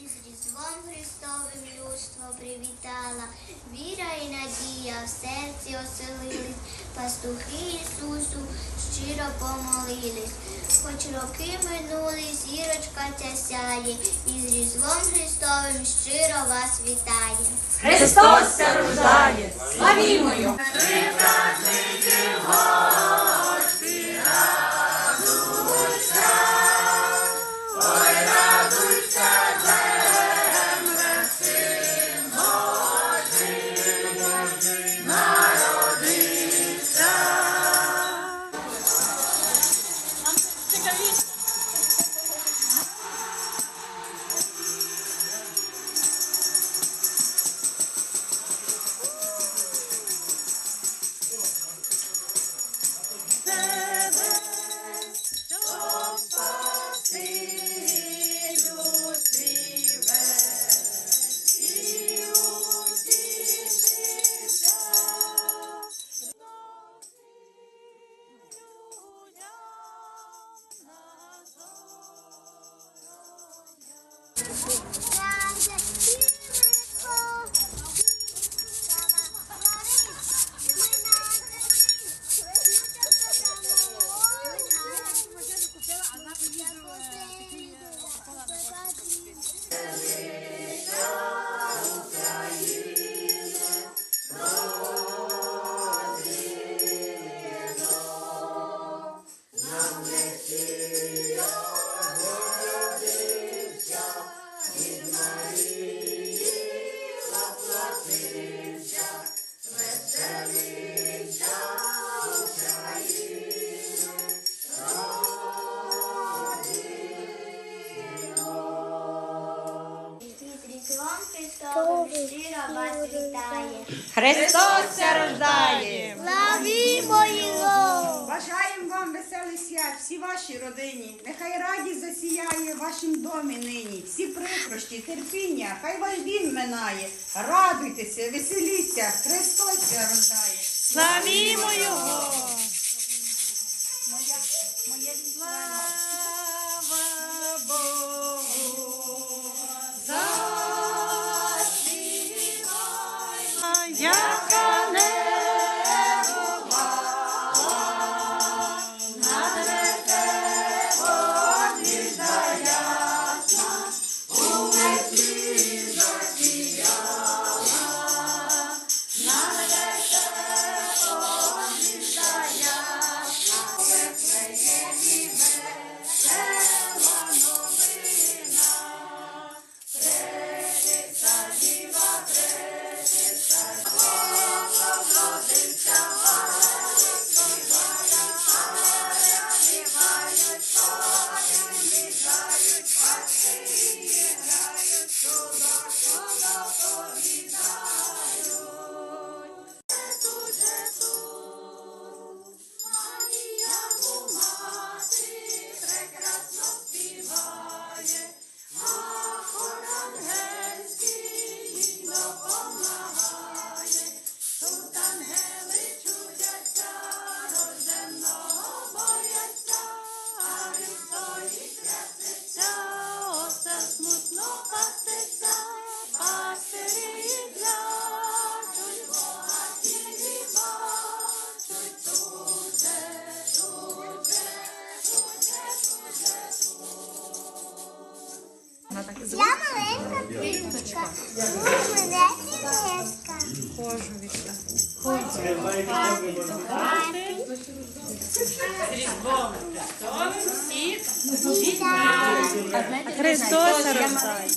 Різдвом Христовим людство привітала, віра і надія в серці оселились, пастухи Ісусу щиро помолились. Хоч роки минули, зірочка ця сяє, і з Різдвом Христовим щиро вас вітає. Христос рождає, славімо його! З Христос рождає! Славімо Його! Бажаємо вам веселих свят, всі вашій родині. Нехай радість засіяє в вашім домі нині. Всі прикрощі, терпіння, хай ваш дім минає. Радуйтеся, веселіться, Христос рождає. Славімо його! Я маленька квіточка, у мене сім'єчка. Христос рождає.